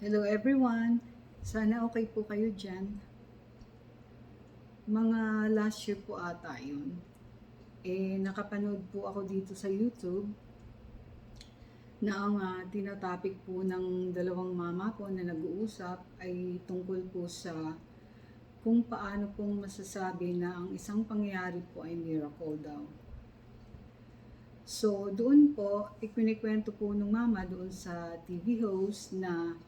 Hello everyone! Sana okay po kayo dyan. Mga last year po ata yun. Eh, nakapanood po ako dito sa YouTube na ang ah, tinatopic po ng dalawang mama ko na nag-uusap ay tungkol po sa kung paano pong masasabi na ang isang pangyayari po ay miracle daw. So, doon po, ikinikwento po ng mama doon sa TV host na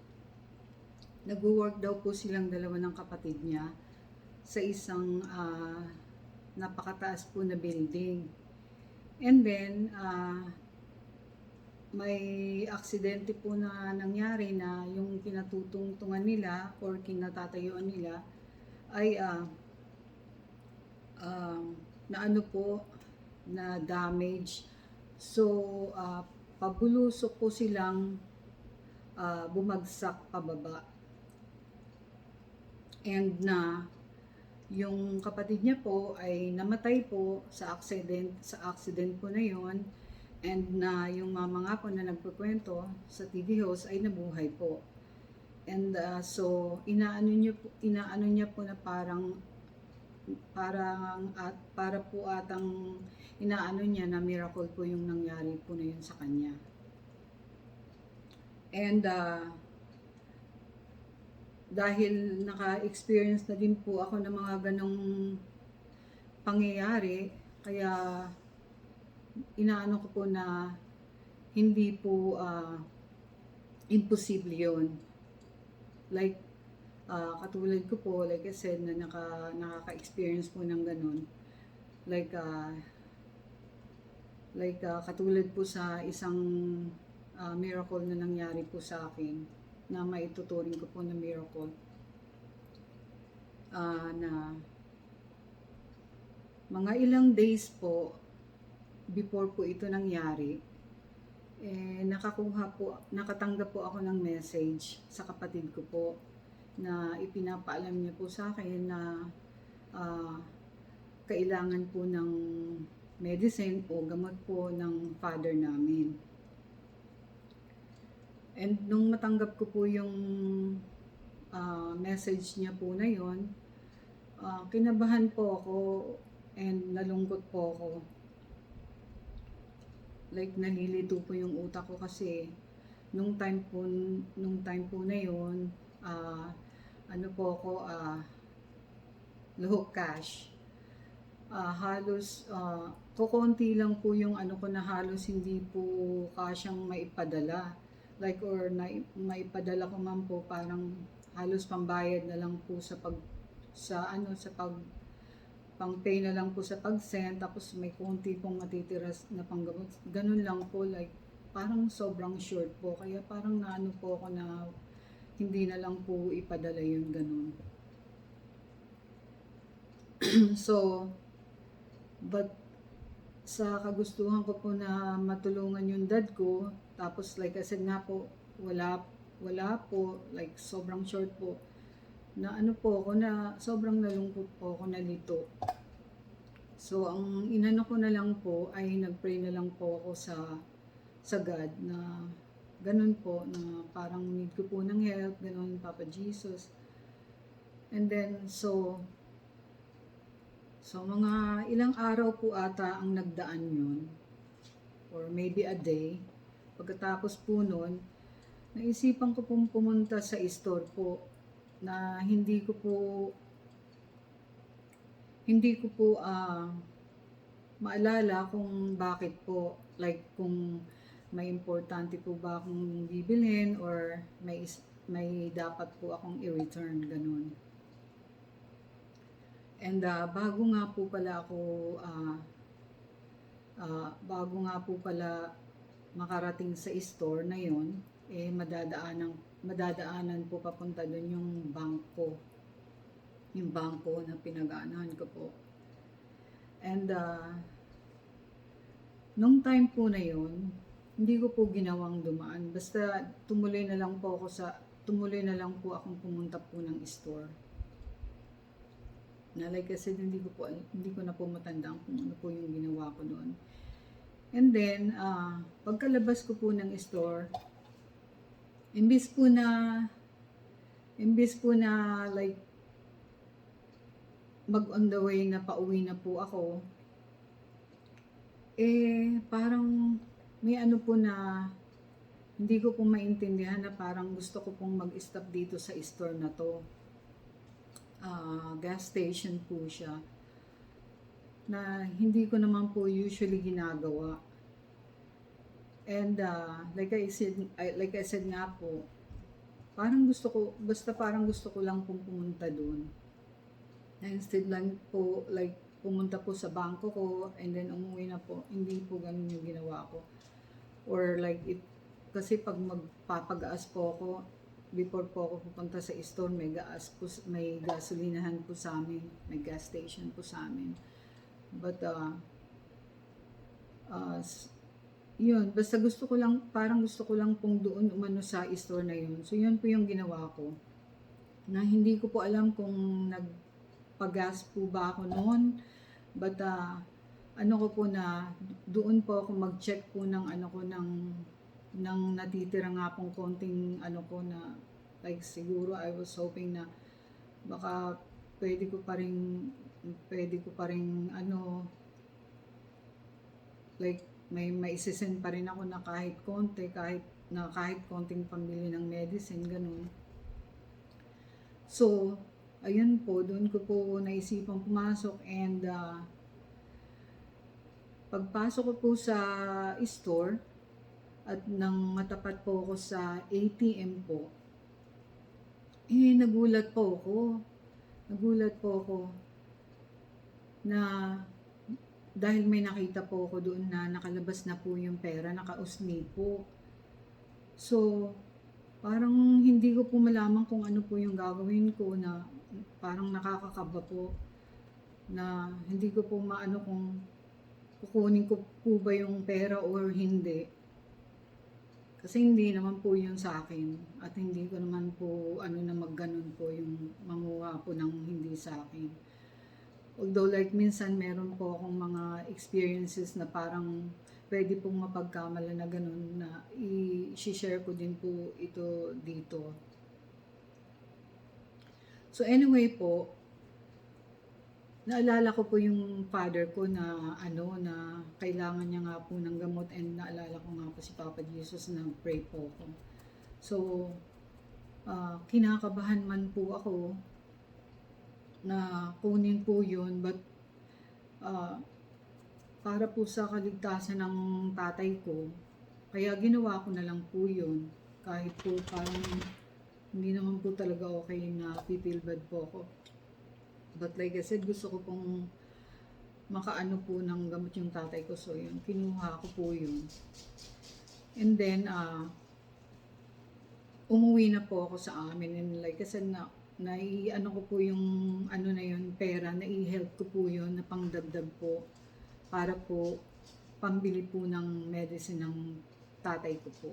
nag-work daw po silang dalawa ng kapatid niya sa isang ah, napakataas po na building. And then, ah, may aksidente po na nangyari na yung kinatutungtungan nila or kinatatayuan nila ay ah, ah, na ano po na damage. So, ah, pabulusok po silang ah, bumagsak pababa. And na yung kapatid niya po ay namatay po sa accident sa accident po na yon and na yung mama nga po na nagkukwento sa TV host ay nabuhay po. And ah, so inaano niya po inaano niya po na parang parang at para po atang inaano niya na miracle po yung nangyari po na yun sa kanya. And ah, dahil naka-experience na din po ako ng mga ganong pangyayari, kaya inaano ko po na hindi po ah, imposible yun. Like, ah, katulad ko po, like I said, na naka, nakaka-experience po ng ganon. Like, ah, like ah, katulad po sa isang ah, miracle na nangyari po sa akin na maituturing ko po na miracle Ah, na mga ilang days po before po ito nangyari eh nakakuha po nakatanggap po ako ng message sa kapatid ko po na ipinapaalam niya po sa akin na ah, kailangan po ng medicine o gamot po ng father namin. And nung matanggap ko po yung ah, message niya po na yon, ah, kinabahan po ako and nalungkot po ako. Like nalilito po yung utak ko kasi nung time po nung time po na yon, ah, ano po ako ah low cash. Ah, halos ah, kukonti lang po yung ano ko na halos hindi po kasyang maipadala like or na maipadala ko man po parang halos pambayad na lang po sa pag sa ano sa pag pang pay na lang po sa pag-send tapos may konti pong matitira na panggamot. Ganun lang po like parang sobrang short po. Kaya parang naano po ako na hindi na lang po ipadala yun ganun. So but sa kagustuhan ko po na matulungan yung dad ko tapos like I said nga po, wala wala po, like sobrang short po. Na ano po ako na sobrang nalungkot po ako nalito. So ang inano ko na lang po ay nagpray na lang po ako sa sa God na ganun po na parang need ko po ng help, ganun Papa Jesus. And then so so mga ilang araw po ata ang nagdaan yun. Or maybe a day. Pagkatapos po nun, naisipan ko pong pumunta sa store po na hindi ko po hindi ko po ah, maalala kung bakit po. Like kung may importante po ba akong bibilhin or may may dapat po akong i-return ganun. And ah, bago nga po pala ako ah, ah, bago nga po pala makarating sa store na yon eh madadaanan madadaanan po papunta doon yung bangko. Yung bangko na pinag-aanahan ko po. And uh, nung time po na yon hindi ko po ginawang dumaan. Basta tumuloy na lang po ako sa tumuloy na lang po akong pumunta po ng store na like I said, hindi ko po hindi ko na po matandaan kung ano po yung ginawa ko doon And then, ah, pagkalabas ko po ng store, imbis po na imbis po na like mag on the way na pauwi na po ako, eh parang may ano po na hindi ko po maintindihan na parang gusto ko pong mag-stop dito sa store na to. Ah, gas station po siya na hindi ko naman po usually ginagawa. And uh, like I said, like I said nga po, parang gusto ko, basta parang gusto ko lang pong pumunta doon. Instead lang po, like, pumunta po sa bangko ko and then umuwi na po. Hindi po ganun yung ginawa ko. Or like, it, kasi pag magpapagaas po ako, before po ako pupunta sa store, may gas po, may gasolinahan po sa amin, may gas station po sa amin. But, uh, uh, yun, basta gusto ko lang, parang gusto ko lang pong doon umano sa store na yun. So, yun po yung ginawa ko. Na hindi ko po alam kung nagpagas po ba ako noon. But, uh, ano ko po na, doon po ako mag-check po ng ano ko, ng, ng natitira nga pong konting ano ko na, like siguro I was hoping na baka pwede ko pa rin, pwede ko pa rin ano, like may maisisend pa rin ako na kahit konti, kahit na kahit konting pambili ng medicine, ganun. So, ayun po, doon ko po naisipang pumasok and uh, pagpasok ko po sa store at nang matapat po ako sa ATM po, eh nagulat po ako. Nagulat po ako na dahil may nakita po ako doon na nakalabas na po yung pera, nakausni po. So, parang hindi ko po malaman kung ano po yung gagawin ko na parang nakakakaba po na hindi ko po maano kung kukunin ko po ba yung pera or hindi. Kasi hindi naman po yun sa akin at hindi ko naman po ano na magganon po yung manguha po ng hindi sa akin. Although like minsan meron po akong mga experiences na parang pwede pong mapagkamala na ganun na i-share ko din po ito dito. So anyway po, naalala ko po yung father ko na ano na kailangan niya nga po ng gamot and naalala ko nga po si Papa Jesus na pray po ako. So, ah, kinakabahan man po ako na kunin po yun but ah, para po sa kaligtasan ng tatay ko kaya ginawa ko na lang po yun kahit po parang hindi naman po talaga okay na feel bad po ako but like I said gusto ko pong makaano po ng gamot yung tatay ko. So yun kinuha ko po yun. And then ah umuwi na po ako sa amin. And like I said na nai-ano ko po yung ano na yun, pera, nai-help ko po yun na pangdagdag po para po pambili po ng medicine ng tatay ko po.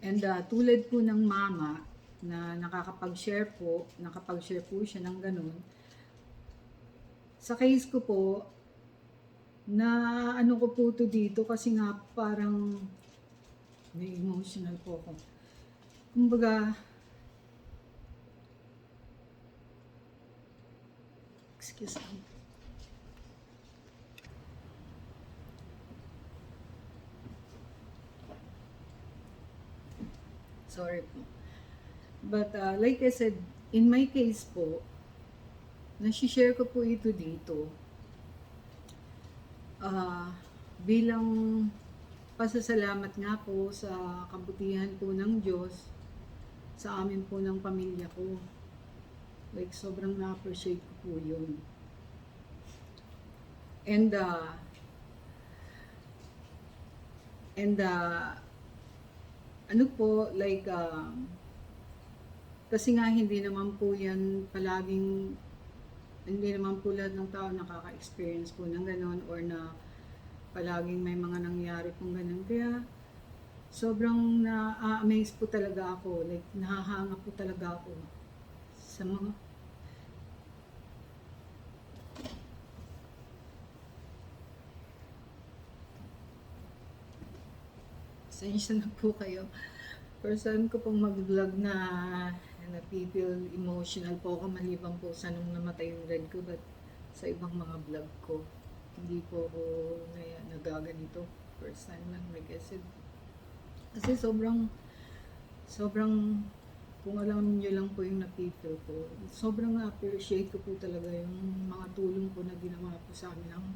And uh, tulad po ng mama na nakakapag-share po, nakapag-share po siya ng ganun, sa case ko po, na ano ko po to dito kasi nga parang may emotional po ako. Kumbaga, Excuse me. Sorry po. But uh, like I said, in my case po, nasi-share ko po ito dito. Ah, bilang pasasalamat nga po sa kabutihan po ng Diyos sa amin po ng pamilya ko. Like, sobrang na-appreciate ko po yun. And, uh, and, uh, ano po, like, uh, kasi nga hindi naman po yan palaging, hindi naman po lahat ng tao nakaka-experience po ng ganon or na palaging may mga nangyari pong ganon. Kaya, sobrang na-amaze po talaga ako. Like, nahahanga po talaga ako sa mga Pasensya na po kayo. First time ko pong mag-vlog na napipil emotional po ako maliban po sa nung namatay yung red ko but sa ibang mga vlog ko hindi po ako na, nagaganito. First time lang like I kasi sobrang sobrang kung alam niyo lang po yung napipil ko sobrang appreciate ko po talaga yung mga tulong po na ginawa po sa amin ng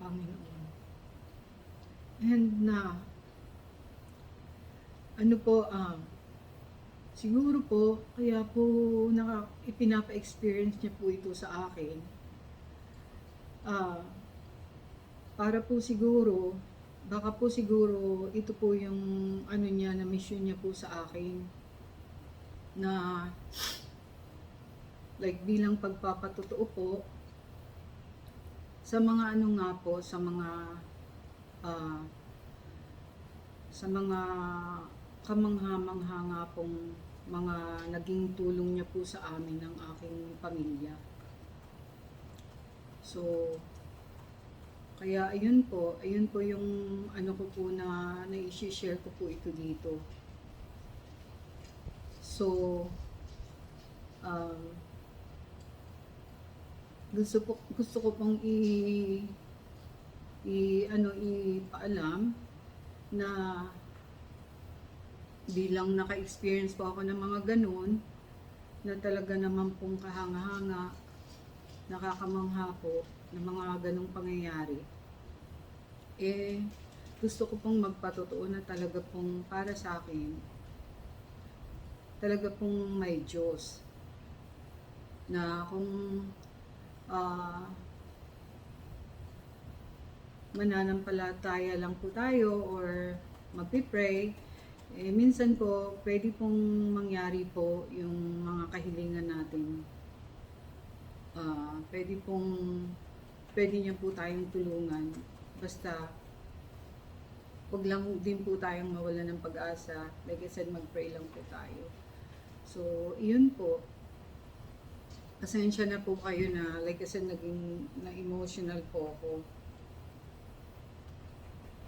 Panginoon. And na ano po, ah, siguro po, kaya po naka, ipinapa-experience niya po ito sa akin. Ah, para po siguro, baka po siguro, ito po yung ano niya, na mission niya po sa akin. Na, like bilang pagpapatotoo po, sa mga ano nga po, sa mga, ah, sa mga kamangha-mangha nga pong mga naging tulong niya po sa amin ng aking pamilya. So, kaya ayun po, ayun po yung ano ko po na na-share ko po ito dito. So, um, gusto po gusto ko pong i i ano ipaalam na bilang naka-experience po ako ng mga ganun, na talaga naman pong kahanga-hanga, nakakamangha po ng mga ganong pangyayari, eh, gusto ko pong magpatotoo na talaga pong para sa akin, talaga pong may Diyos. Na kung ah mananampalataya lang po tayo or magpipray, eh, minsan po, pwede pong mangyari po yung mga kahilingan natin. Ah, pwede pong, pwede niya po tayong tulungan. Basta, wag lang din po tayong mawala ng pag-asa. Like I said, mag-pray lang po tayo. So, iyon po. Pasensya na po kayo na, like I said, naging na-emotional po ako.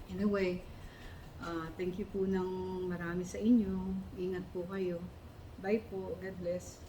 Anyway, Ah, thank you po ng marami sa inyo. Ingat po kayo. Bye po. God bless.